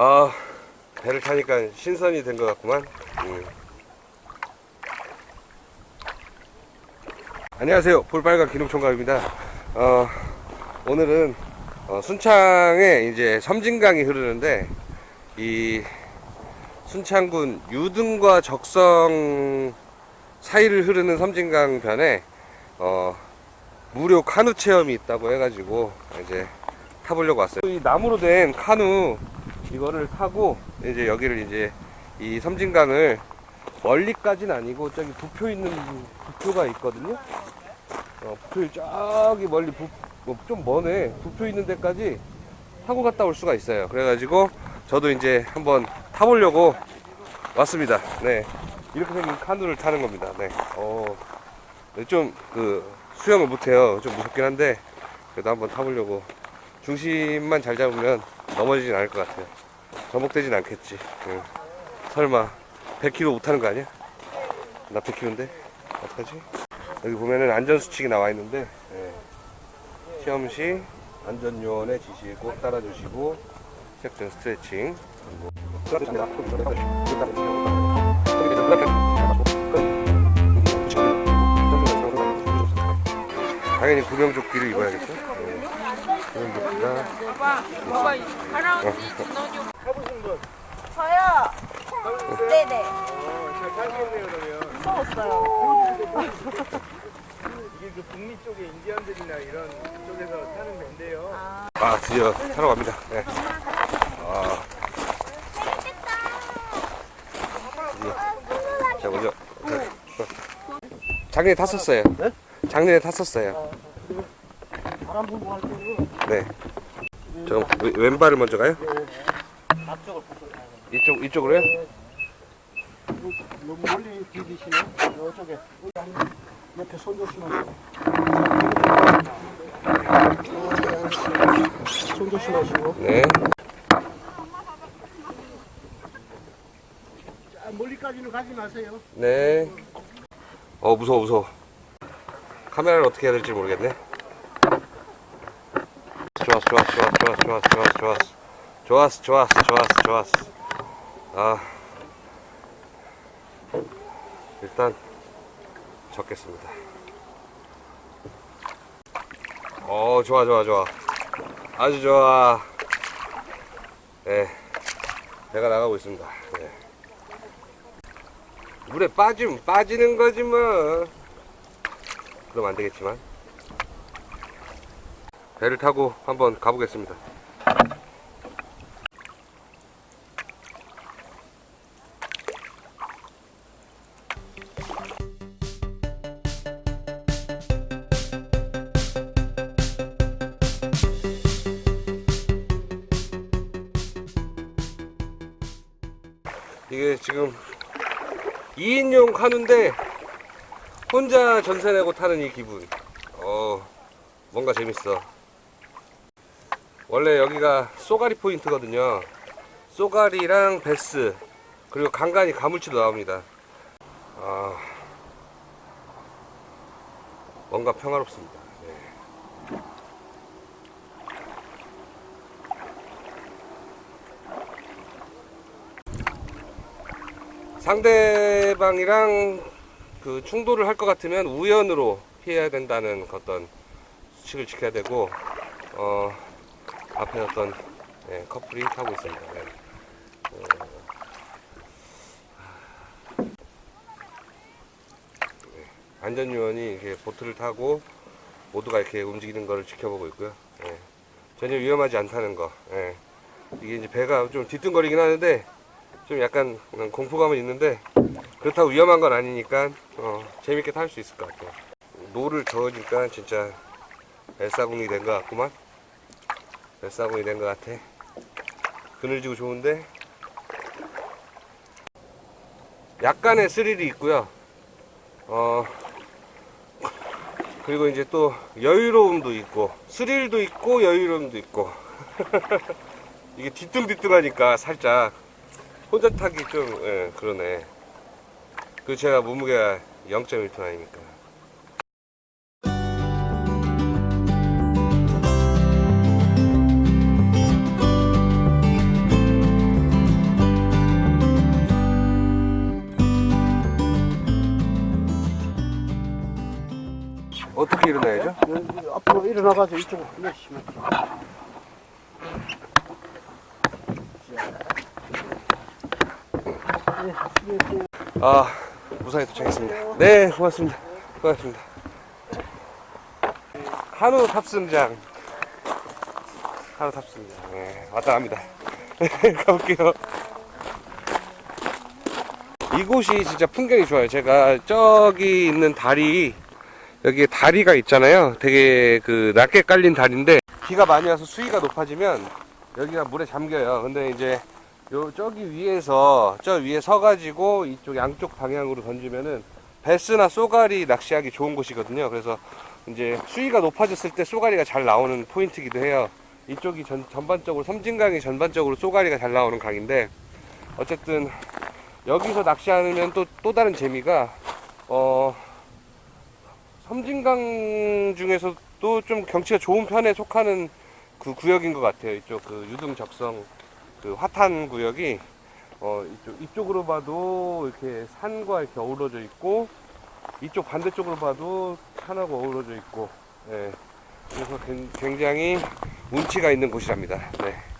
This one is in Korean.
아 배를 타니까 신선이 된 것 같구만. 음. 안녕하세요. 볼빨간 기농총각입니다. 어, 오늘은 어, 순창에 이제 섬진강이 흐르는데 이 순창군 유등과 적성 사이를 흐르는 섬진강 변에 어, 무료 카누 체험이 있다고 해가지고 이제 타보려고 왔어요. 이 나무로 된 카누 이거를 타고 이제 여기를 이제 이 섬진강을 멀리까지는 아니고 저기 부표 있는 부표가 있거든요. 어, 부표 저기 멀리 부, 뭐좀 머네 부표 있는 데까지 타고 갔다 올 수가 있어요. 그래가지고 저도 이제 한번 타보려고 왔습니다. 네. 이렇게 생긴 카누를 타는 겁니다. 네. 어, 좀 그 수영을 못해요. 좀 무섭긴 한데 그래도 한번 타보려고 중심만 잘 잡으면 넘어지진 않을 것 같아요. 전복되진 않겠지. 응. 설마 100km 못하는 거 아니야? 나 100km인데 어떡하지? 여기 보면은 안전수칙이 나와 있는데 예. 시험 시 안전요원의 지시에 꼭 따라주시고 시작전 스트레칭 당연히 구명조끼를 입어야겠죠? 네. 구명조끼가 저요. 네네. 잘 타시겠네요 그러면 무서웠어요. 이게 그 북미 쪽에 인디언들이나 이런 쪽에서 타는 배인데요 아 드디어 타러 갑니다. 네. 아. 드디어. 자 먼저 작년에 탔었어요. 작년에 탔었어요. 바람 네. 저 왼- 왼발을 먼저 가요? 앞쪽을 보고 가요 이쪽 이쪽으로요? 너무 멀리 디디시네 이쪽에 옆에 손 조심하시고 손 조심하시고 네. 자, 멀리까지는 가지 마세요 네. 어 무서워 무서워. 카메라를 어떻게 해야 될지 모르겠네. 좋았어 좋았어 좋았어 좋았어 좋았어 좋았어 좋았어 좋았어 좋았어 아 일단 적겠습니다. 어 좋아 좋아 좋아 아주 좋아. 네 배가 나가고 있습니다. 네. 물에 빠지면 빠지는 거지 뭐. 그럼 안 되겠지만. 배를 타고 한번 가보겠습니다. 이게 지금 2인용 카누인데 혼자 전세 내고 타는 이 기분 어 뭔가 재밌어 원래 여기가 쏘가리 포인트거든요. 쏘가리랑 베스 그리고 간간히 가물치도 나옵니다. 아 뭔가 평화롭습니다. 네. 상대방이랑 그 충돌을 할 것 같으면 우연으로 피해야 된다는 어떤 수칙을 지켜야 되고 어 앞에 어떤 예, 커플이 타고 있습니다. 예. 어, 예, 안전요원이 이렇게 보트를 타고 모두가 이렇게 움직이는 것을 지켜보고 있고요. 예. 전혀 위험하지 않다는 거. 예. 이게 이제 배가 좀 뒤뚱거리긴 하는데 좀 약간 공포감은 있는데 그렇다고 위험한 건 아니니까 어, 재밌게 탈 수 있을 것 같아요. 노를 저으니까 진짜 뱃사공이 된 것 같구만. 뱃사공이 된 것 같아. 그늘지고 좋은데 약간의 스릴이 있고요. 어 그리고 이제 또 여유로움도 있고 스릴도 있고 여유로움도 있고 이게 뒤뚱뒤뚱하니까 살짝 혼자 타기 좀 예, 그러네. 그 제가 몸무게가 0.1톤 아니니까. 어떻게 일어나야죠? 여기 앞으로 일어나가지고 이쪽으로 내시면 아, 무사히 도착했습니다. 네, 고맙습니다. 고맙습니다. 한우 탑승장. 한우 탑승장. 네, 왔다 갑니다. 가볼게요. 이곳이 진짜 풍경이 좋아요. 제가 저기 있는 다리, 여기에 다리가 있잖아요. 되게 그 낮게 깔린 다리인데, 비가 많이 와서 수위가 높아지면 여기가 물에 잠겨요. 근데 이제 요 저기 위에서 저 위에 서가지고 이쪽 양쪽 방향으로 던지면은 베스나 쏘가리 낚시하기 좋은 곳이거든요. 그래서 이제 수위가 높아졌을 때 쏘가리가 잘 나오는 포인트이기도 해요. 이쪽이 전, 전반적으로 섬진강이 전반적으로 쏘가리가 잘 나오는 강인데 어쨌든 여기서 낚시하면 또 또 다른 재미가 어 섬진강 중에서도 좀 경치가 좋은 편에 속하는 그 구역인 것 같아요. 이쪽 그 유등 적성 그 화탄 구역이 어 이쪽 이쪽으로 봐도 이렇게 산과 이렇게 어우러져 있고 이쪽 반대쪽으로 봐도 산하고 어우러져 있고 예. 그래서 굉- 굉장히 운치가 있는 곳이랍니다. 네.